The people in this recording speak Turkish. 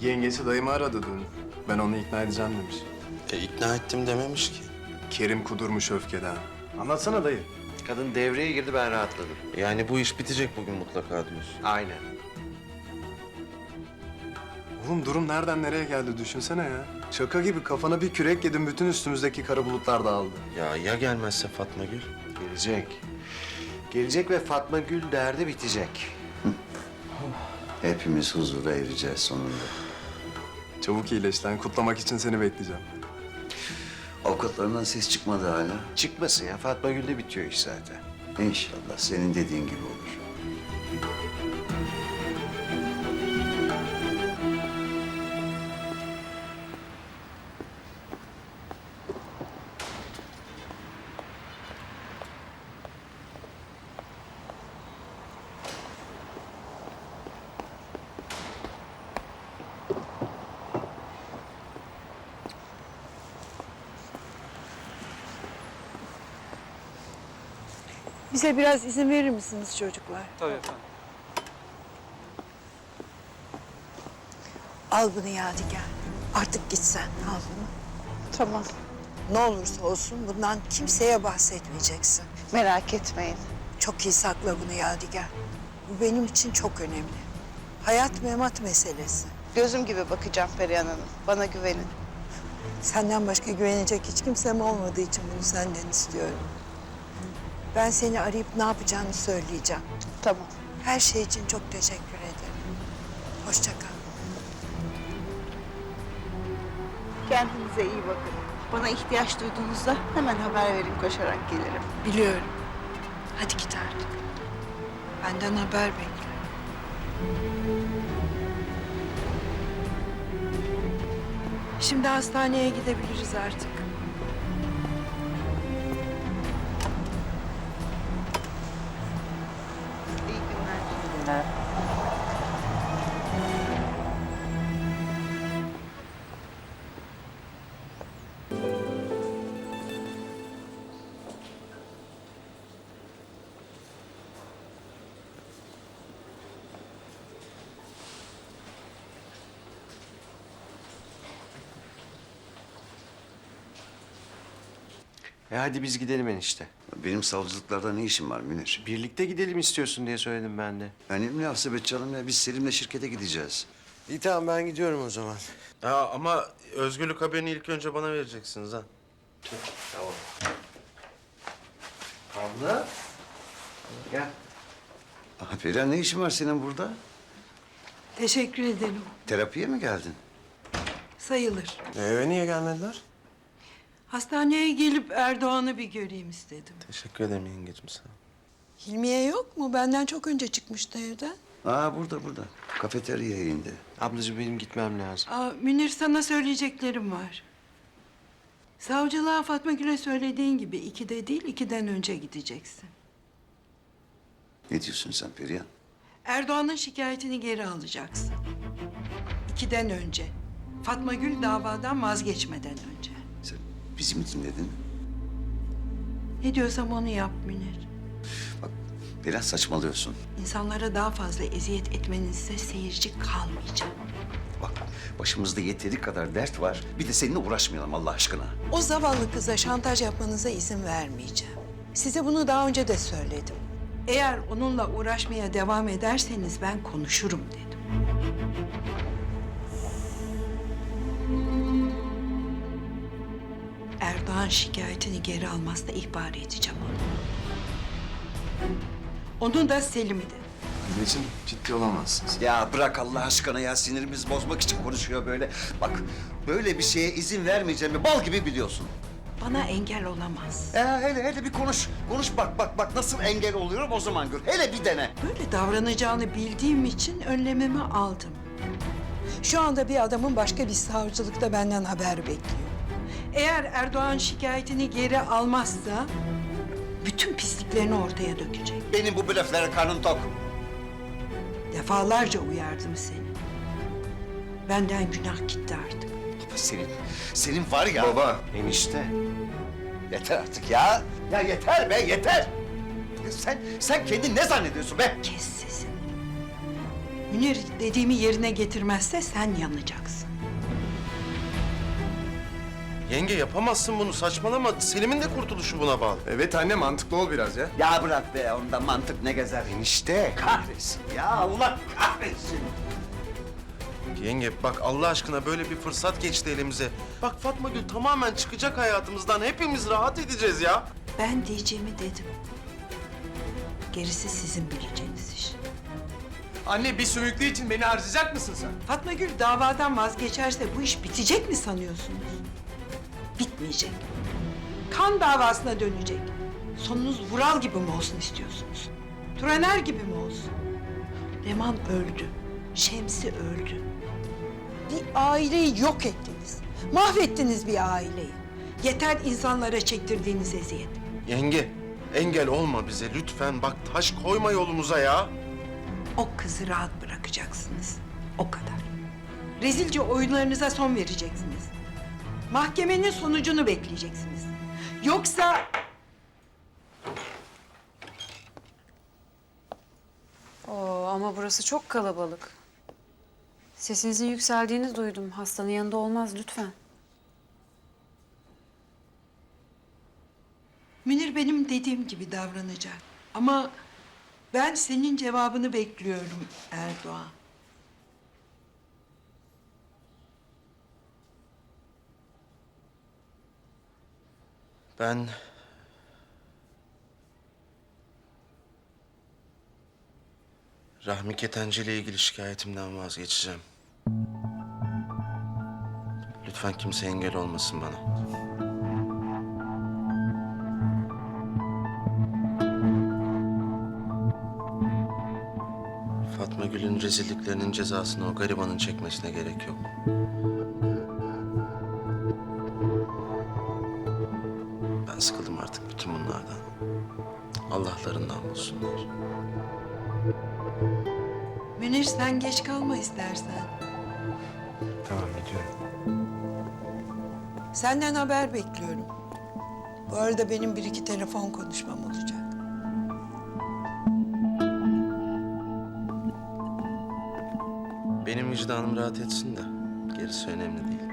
Yengesi dayımı aradı dün. Ben onu ikna edeceğim demiş. E ikna ettim dememiş ki. Kerim kudurmuş öfkeden. Anlatsana dayı. Kadın devreye girdi ben rahatladım. Yani bu iş bitecek bugün mutlaka diyorsun. Aynen. Oğlum durum nereden nereye geldi düşünsene ya. Şaka gibi kafana bir kürek yedim bütün üstümüzdeki kara bulutlar dağıldı. Ya ya gelmezse Fatma Gül? Gelecek. Gelecek ve Fatma Gül derdi bitecek. Hepimiz huzura ereceğiz sonunda. Çabuk iyileş lan kutlamak için seni bekleyeceğim. Avukatlarından ses çıkmadı hala. Çıkmasın ya. Fatma Gül'de bitiyor iş zaten. İnşallah senin dediğin gibi olur. Bize biraz izin verir misiniz çocuklar? Tabii efendim. Al bunu Yadigar. Artık git sen. Al bunu. Tamam, Ne olursa olsun bundan kimseye bahsetmeyeceksin. merak etmeyin. Çok iyi sakla bunu Yadigar. Bu benim için çok önemli. Hayat memat meselesi. Gözüm gibi bakacağım Perihan Hanım. Bana güvenin. Senden başka güvenecek hiç kimsem olmadığı için bunu senden istiyorum. Ben seni arayıp ne yapacağını söyleyeceğim. Tamam. Her şey için çok teşekkür ederim. Hoşça kal. Kendinize iyi bakın. Bana ihtiyaç duyduğunuzda hemen haber verin koşarak gelirim. Biliyorum. Hadi git artık. Benden haber bekle. Şimdi hastaneye gidebiliriz artık. E hadi biz gidelim enişte. Benim savcılıklarda ne işim var Münir? Birlikte gidelim istiyorsun diye söyledim ben de. Yani ne münasebet canım ya biz Selim'le şirkete gideceğiz. İyi tamam ben gidiyorum o zaman. Ya ama özgürlük haberini ilk önce bana vereceksiniz ha. Abla. Gel. Perihan ne işin var senin burada? Teşekkür ederim. Terapiye mi geldin? Sayılır. Eve niye gelmediler? Hastaneye gelip Erdoğan'ı bir göreyim istedim. Teşekkür ederim yengecim sağ ol. Hilmiye yok mu? Benden çok önce çıkmıştı evden. Aa burada burada. Kafeteryaya indi. Ablacığım benim gitmem lazım. Aa, Münir sana söyleyeceklerim var. Savcılığa Fatma Gül'e söylediğin gibi ikide değil ikiden önce gideceksin. Ne diyorsun sen Perihan? Erdoğan'ın şikayetini geri alacaksın. İkiden önce. Fatma Gül davadan vazgeçmeden önce. Sen bizi mi dinledin? Ne diyorsam onu yap Münir. Bak Perihan saçmalıyorsun. İnsanlara daha fazla eziyet etmenizse seyirci kalmayacağım. Bak başımızda yeteri kadar dert var. Bir de seninle uğraşmayalım Allah aşkına. O zavallı kıza şantaj yapmanıza izin vermeyeceğim. Size bunu daha önce de söyledim. Eğer onunla uğraşmaya devam ederseniz ben konuşurum dedim. Erdoğan şikayetini geri almazsa ihbar edeceğim onu. Onu da Selim'i de. Anneciğim ciddi olamazsınız. Ya bırak Allah aşkına ya sinirimizi bozmak için konuşuyor böyle. Bak böyle bir şeye izin vermeyeceğimi bal gibi biliyorsun. Bana engel olamaz. Ya hele hele bir konuş. Konuş bak bak bak nasıl engel oluyorum o zaman gör. Hele bir dene. Böyle davranacağını bildiğim için önlemimi aldım. Şu anda bir adamın başka bir savcılıkta benden haber bekliyor. Eğer Erdoğan şikayetini geri almazsa bütün pisliklerini ortaya dökecek. Benim bu blöflere karnım tok. Defalarca uyardım seni. Benden günah gitti artık. Baba senin, senin var ya. Baba. Enişte. Yeter artık ya. Ya yeter be yeter. Ya sen, sen kendini ne zannediyorsun be? Kes sesini. Münir dediğimi yerine getirmezse sen yanacaksın. Yenge yapamazsın bunu saçmalama. Selim'in de kurtuluşu buna bağlı. Evet anne mantıklı ol biraz ya. Ya bırak be onda mantık ne gezer. Enişte. Kahretsin ya ulan kahretsin. Yenge bak Allah aşkına böyle bir fırsat geçti elimize. Bak Fatma Gül tamamen çıkacak hayatımızdan. Hepimiz rahat edeceğiz ya. Ben diyeceğimi dedim. Gerisi sizin bileceğiniz iş. Anne bir sümüklü için beni harcayacak mısın sen? Fatma Gül davadan vazgeçerse bu iş bitecek mi sanıyorsunuz? Bitmeyecek. Kan davasına dönecek. Sonunuz Vural gibi mi olsun istiyorsunuz? Turaner gibi mi olsun? Leman öldü. Şemsi öldü. Bir aileyi yok ettiniz. Mahvettiniz bir aileyi. Yeter insanlara çektirdiğiniz eziyet. Yenge engel olma bize lütfen. Bak taş koyma yolumuza ya. O kızı rahat bırakacaksınız. O kadar. Rezilce oyunlarınıza son vereceksiniz. Mahkemenin sonucunu bekleyeceksiniz. Yoksa Oo, ama burası çok kalabalık. Sesinizin yükseldiğini duydum. Hastanın yanında olmaz lütfen. Münir benim dediğim gibi davranacak. Ama ben senin cevabını bekliyorum Erdoğan. Ben... Rahmi Ketenci ile ilgili şikayetimden vazgeçeceğim. Lütfen kimse engel olmasın bana. Fatma Gül'ün rezilliklerinin cezasını o garibanın çekmesine gerek yok. Ben sıkıldım artık bütün bunlardan. Allah'larından bulsunlar. Münir sen geç kalma istersen. Tamam gidiyorum. Senden haber bekliyorum. Bu arada benim bir iki telefon konuşmam olacak. Benim vicdanım rahat etsin de gerisi önemli değil.